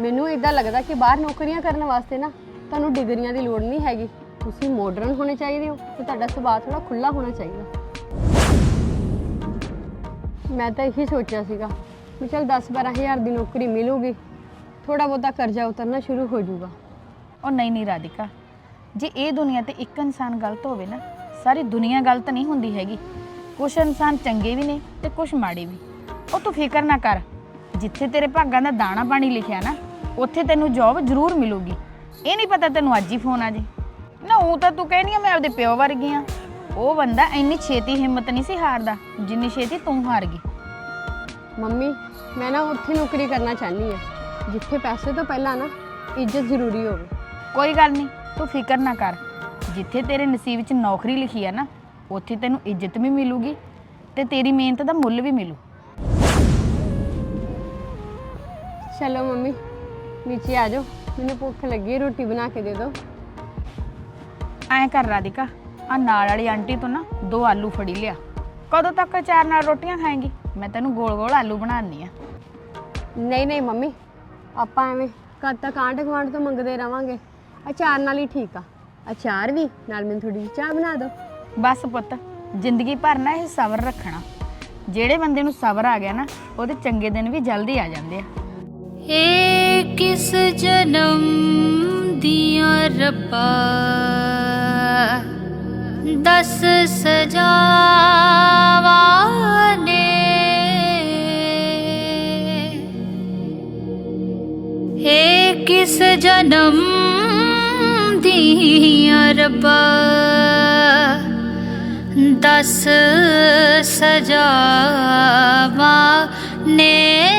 ਮੈਨੂੰ ਇਦਾਂ ਲੱਗਦਾ ਕਿ ਬਾਹਰ ਨੌਕਰੀਆਂ ਕਰਨ ਵਾਸਤੇ ਨਾ ਤੁਹਾਨੂੰ ਡਿਗਰੀਆਂ ਦੀ ਲੋੜ ਨਹੀਂ ਹੈਗੀ। ਤੁਸੀਂ ਮਾਡਰਨ ਹੋਣੇ ਚਾਹੀਦੇ ਹੋ ਤੇ ਤੁਹਾਡਾ ਸੁਭਾਅ ਥੋੜਾ ਖੁੱਲਾ ਹੋਣਾ ਚਾਹੀਦਾ। ਮੈਂ ਤਾਂ ਇਹੀ ਸੋਚਿਆ ਸੀਗਾ ਵੀ ਚਲ 10 12000 ਦੀ ਨੌਕਰੀ ਮਿਲੂਗੀ ਥੋੜਾ ਬਹੁਤਾ ਕਰਜ਼ਾ ਉਤਰਨਾ ਸ਼ੁਰੂ ਹੋ ਜਾਊਗਾ। ਉਹ ਨਹੀਂ ਨਹੀਂ ਰਾਧਿਕਾ, ਜੇ ਇਹ ਦੁਨੀਆ ਤੇ ਇੱਕ ਇਨਸਾਨ ਗਲਤ ਹੋਵੇ ਨਾ, ਸਾਰੀ ਦੁਨੀਆ ਗਲਤ ਨਹੀਂ ਹੁੰਦੀ ਹੈਗੀ। ਕੁਝ ਇਨਸਾਨ ਚੰਗੇ ਵੀ ਨੇ ਤੇ ਕੁਝ ਮਾੜੇ ਵੀ। ਉਹ ਤੂੰ ਫਿਕਰ ਨਾ ਕਰ। ਜਿੱਥੇ ਤੇਰੇ ਭਾਗਾਂ ਦਾ ਦਾਣਾ ਪਾਣੀ ਲਿਖਿਆ ਨਾ ਉੱਥੇ ਤੈਨੂੰ ਜੌਬ ਜ਼ਰੂਰ ਮਿਲੂਗੀ। ਇਹ ਨਹੀਂ ਪਤਾ ਤੈਨੂੰ ਅੱਜ ਹੀ ਫੋਨ ਆ ਜੇ। ਨਾ ਉਹ ਤਾਂ ਤੂੰ ਕਹਿਨੀ ਆ ਮੈਂ ਆਪਦੇ ਪਿਓ ਵਰਗੀ ਆ। ਉਹ ਬੰਦਾ ਇੰਨੀ ਛੇਤੀ ਹਿੰਮਤ ਨਹੀਂ ਸੀ ਹਾਰਦਾ ਜਿੰਨੀ ਛੇਤੀ ਤੂੰ ਹਾਰ ਗਈ। ਮੰਮੀ ਮੈਂ ਨਾ ਉੱਥੇ ਨੌਕਰੀ ਕਰਨਾ ਚਾਹਨੀ ਆ। ਜਿੱਥੇ ਪੈਸੇ ਤੋਂ ਪਹਿਲਾਂ ਨਾ ਇੱਜ਼ਤ ਜ਼ਰੂਰੀ ਹੋਵੇ। ਕੋਈ ਗੱਲ ਨਹੀਂ ਤੂੰ ਫਿਕਰ ਨਾ ਕਰ। ਜਿੱਥੇ ਤੇਰੇ ਨਸੀਬ 'ਚ ਨੌਕਰੀ ਲਿਖੀ ਆ ਨਾ ਉੱਥੇ ਤੈਨੂੰ ਇੱਜ਼ਤ ਵੀ ਮਿਲੂਗੀ ਤੇ ਤੇਰੀ ਮਿਹਨਤ ਦਾ ਮੁੱਲ ਵੀ ਮਿਲੂ। ਚਲੋ ਮੰਮੀ ਨੀਚੇ ਆ ਜਾਓ। ਮੈਨੂੰ ਭੁੱਖ ਲੱਗੀ ਹੈ ਰੋਟੀ ਬਣਾ ਕੇ ਦੇ ਦਿਓ ਐਂ ਕਰ ਰਾਧਿਕਾ ਆ ਨਾਲ ਵਾਲੀ ਆਂਟੀ ਤੋਂ ਨਾ ਦੋ ਆਲੂ ਫੜੀ ਲਿਆ। ਕਦੋਂ ਤੱਕ ਚਾਰ ਨਾਲ ਰੋਟੀਆਂ ਖਾਏਂਗੀ? ਮੈਂ ਤੈਨੂੰ ਗੋਲ-ਗੋਲ ਆਲੂ ਬਣਾਉਣੀ ਆ ਨਹੀਂ ਨਹੀਂ ਮੰਮੀ ਆਪਾਂ ਐਵੇਂ ਕਦ ਤੱਕ ਆਂਢ ਗੁਆਂਢ ਤੋਂ ਮੰਗਦੇ ਰਵਾਂਗੇ। ਅਚਾਰ ਨਾਲ ਹੀ ਠੀਕ ਆ। ਅਚਾਰ ਵੀ ਨਾਲ ਮੈਨੂੰ ਥੋੜੀ ਜਿਹੀ ਚਾਹ ਬਣਾ ਦਿਓ। ਬਸ ਪੁੱਤ ਜ਼ਿੰਦਗੀ ਭਰ ਨਾ ਇਹ ਸਬਰ ਰੱਖਣਾ। ਜਿਹੜੇ ਬੰਦੇ ਨੂੰ ਸਬਰ ਆ ਗਿਆ ਨਾ ਉਹਦੇ ਚੰਗੇ ਦਿਨ ਵੀ ਜਲਦੀ ਆ ਜਾਂਦੇ ਆ। ਏ ਕਿਸ ਜਨਮ ਦੀਆਂ ਰੱਬਾ ਦਸ ਸਜਾਵਾਂ ਨੇ ਏ ਕਿਸ ਜਨਮ ਦੀਆਂ ਰੱਬਾ ਦਸ ਸਜਾਵਾਂ ਨੇ